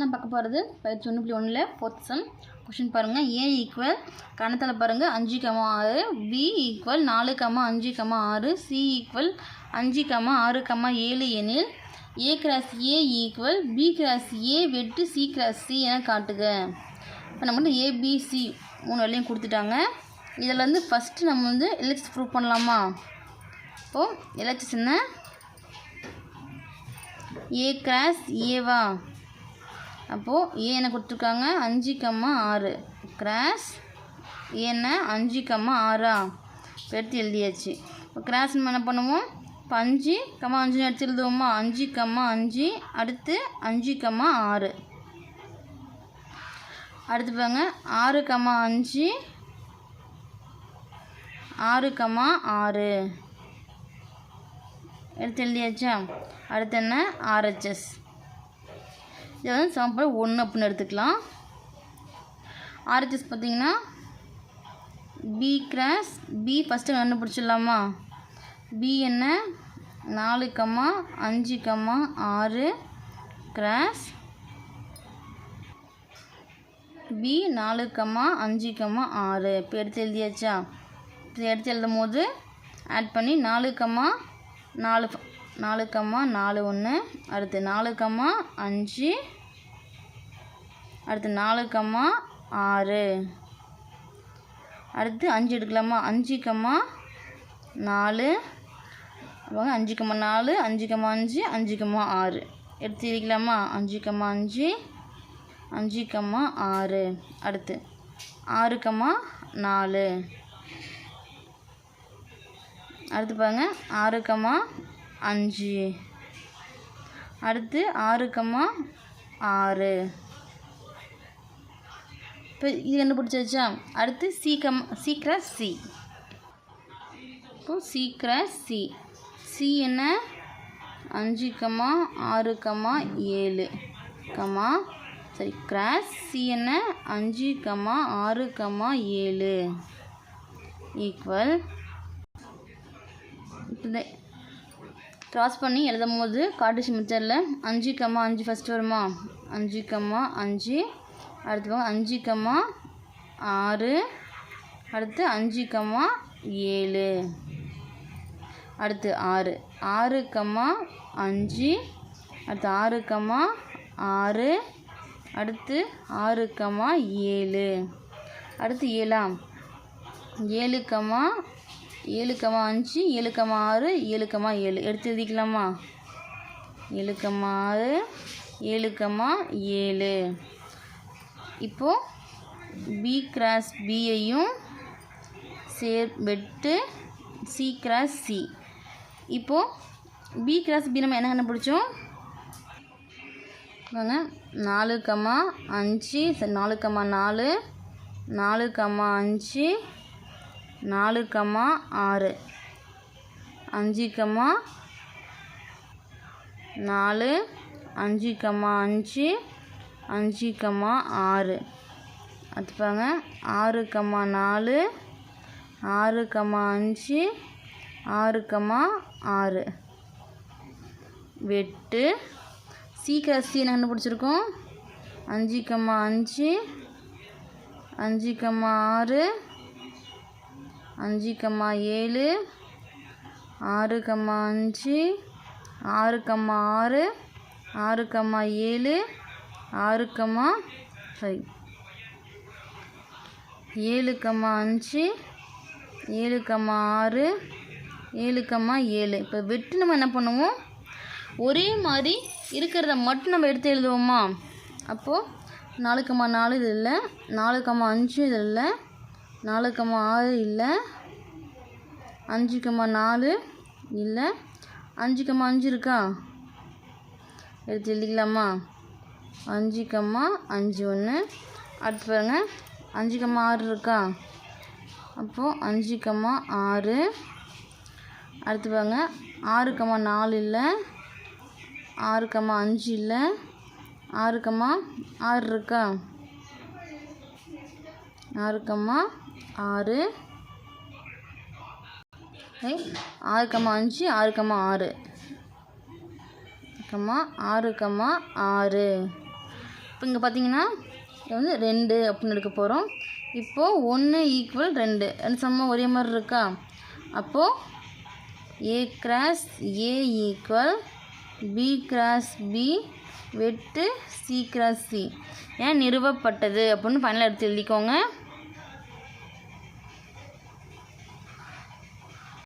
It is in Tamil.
நான் பார்க்க போகிறது பயிற்சி ஒன்று புள்ளி ஒன்றில் ஃபோர்த் சம் கொஷின் பாருங்கள் ஏ ஈக்குவல் கணத்தில் பாருங்கள் அஞ்சு கமா ஆறு. பி ஈக்குவல் நாலு கமா அஞ்சு கமா ஆறு. சி ஈக்குவல் அஞ்சு கமா ஆறு கமா ஏழு எனில் A cross A equal B cross A வெட்டு சி கிராஸ் சி என காட்டுக. இப்போ நம்ம வந்து ஏபிசி மூணு வழியும் கொடுத்துட்டாங்க. இதில் வந்து ஃபஸ்ட்டு நம்ம வந்து எலக்ட்ரிஸ் ப்ரூவ் பண்ணலாமா? இப்போது எலக்ட்ரிஸ் என்ன? ஏ கிராஸ் ஏவா அப்போது ஏ என்ன கொடுத்துருக்காங்க. அஞ்சு கம்மா ஆறு. கிராஸ் ஏன்னா அஞ்சு கம்மா ஆறா? எடுத்து எழுதியாச்சு. இப்போ கிராஸ் நம்ம என்ன பண்ணுவோம்? இப்போ அஞ்சு கம்மா அஞ்சுன்னு எடுத்து எழுதுவோமா? அஞ்சு கம்மா அஞ்சு. அடுத்து அஞ்சு கம்மா ஆறு. அடுத்து பாருங்க. ஆறு கம்மா அஞ்சு. ஆறு கம்மா ஆறு. எடுத்து எழுதியாச்சா? அடுத்து என்ன? ஆர்ஹெச்எஸ் இதை வந்து சாம்பிள் ஒன்று அப்படின்னு எடுத்துக்கலாம். ஆர்ஹெச்எஸ் பார்த்தீங்கன்னா பி கிராஸ் பி ஃபஸ்ட்டு கண்டுபிடிச்சிடலாமா பி என்ன? நாலு கம்மா அஞ்சு கம்மா ஆறு கிராஸ் பி நாலு கம்மா அஞ்சு கம்மா ஆறு. இப்போ எடுத்து எழுதியாச்சா? இப்போ எடுத்து எழுதும் போது ஆட் பண்ணி நாலு கம்மா நாலு நாலு கம்மா நாலு ஒன்று அடுத்து நாலு கம்மா அஞ்சு அடுத்து நாலு கம்மா ஆறு. அடுத்து அஞ்சு எடுக்கலாமா? அஞ்சு கம்மா நாலு அப்புறம் அஞ்சு கம்மா நாலு அஞ்சு கம்மா அஞ்சு அஞ்சு கம்மா ஆறு. எடுத்து இருக்கலாமா அஞ்சு கம்மா அஞ்சு அஞ்சு கம்மா ஆறு. அடுத்து ஆறு கம்மா நாலு. அடுத்து பாருங்க ஆறு கம்மா அஞ்சு. அடுத்து ஆறு கம்மா ஆறு. இப்போ இது கண்டுபிடிச்சாச்சா? அடுத்து சீக்கம் சீக்கிரம் சி சி இப்போ சீக்கிரம் சி சி என்ன? அஞ்சு கம்மா ஆறு கம்மா ஏழு கம்மா சரி கிராஸ் சி என்ன? அஞ்சு கம்மா ஆறு கம்மா ஏழு. ஈக்குவல் இப்போ கிராஸ் பண்ணி எழுதும் போது காட்டுச்சு மெத்தடில் அஞ்சு கம்மா அஞ்சு ஃபஸ்ட்டு வருமா? அஞ்சு கம்மா அஞ்சு அடுத்து பாருங்க. அஞ்சு கம்மா ஆறு அடுத்து அஞ்சு கம்மா ஏழு அடுத்து ஆறு. ஆறு கம்மா அஞ்சு அடுத்து ஆறு கம்மா ஆறு அடுத்து ஆறு கம்மா ஏழு. அடுத்து ஏழாம். ஏழு கம்மா ஏழு அஞ்சு ஏழு ஆறு ஏழு ஏழு. எடுத்து எழுதிக்கலாமா? ஏழு ஆறு ஏழு. ஏழு இப்போது பி கிராஸ் பியையும் சேர் வெட்டு சி கிராஸ் சி இப்போது பி கிராஸ் பி நம்ம என்ன கண்டுபிடிச்சோம்? வாங்க நாலு கம்மா அஞ்சு சரி நாலு கம்மா நாலு நாலு கம்மா அஞ்சு நாலு கம்மா ஆறு. அஞ்சு கம்மா நாலு. அஞ்சு கம்மா அஞ்சு. அஞ்சு கம்மா ஆறு. அது பாருங்க. ஆறு கம்மா நாலு. ஆறு கம்மா அஞ்சு. ஆறு கம்மா ஆறு. வெட்டு சீக்கிரம் சி என்ன கண்டுபிடிச்சிருக்கோம்? அஞ்சு கம்மா அஞ்சு. அஞ்சு கம்மா ஆறு. அஞ்சு கம்மா ஏழு ஆறு கம்மா அஞ்சு ஆறு கம்மா ஆறு ஆறு கம்மா ஏழு ஆறு கம்மா சாரி ஏழு கம்மா அஞ்சு ஏழு கம்மா ஆறு ஏழு கம்மா ஏழு. இப்போ வெட்டு நம்ம என்ன பண்ணுவோம்? ஒரே மாதிரி இருக்கிறத மட்டும் நம்ம எடுத்து எழுதுவோமா? அப்போது நாலு கம்மா நாலு இது இல்லை நாலு கம்மா அஞ்சு இது இல்லை நாலு கம்மா ஆறு இல்லை. அஞ்சு கம்மா நாலு இல்லை. அஞ்சு கம்மா அஞ்சு இருக்கா? எடுத்து எழுதிக்கலாமா? அஞ்சு கம்மா அஞ்சு ஒன்று. அடுத்து பாருங்க. அஞ்சு கம்மா ஆறு இருக்கா? அப்போது அஞ்சு கம்மா ஆறு. அடுத்து பாருங்க. ஆறு கம்மா நாலு இல்லை. ஆறு கம்மா அஞ்சு இல்லை. ஆறு கம்மா ஆறு இருக்கா? ஆறு கம்மா ஆறு. ஏய், ஆறு கம்மா அஞ்சு ஆறு கம்மா ஆறு. கம்மா ஆறு கம்மா ஆறு. இப்போ இங்கே பார்த்தீங்கன்னா இது வந்து ரெண்டு அப்படின்னு எடுக்க போகிறோம் இப்போது ஒன்று ஈக்குவல் ரெண்டு. ரெண்டு சமமாக ஒரே மாதிரி இருக்கா? அப்போது A cross A equal B cross B வெட்டு சி கிராஸ் சி ஏன் நிறுவப்பட்டது அப்படின்னு ஃபைனலாக எடுத்து எழுதிக்கோங்க.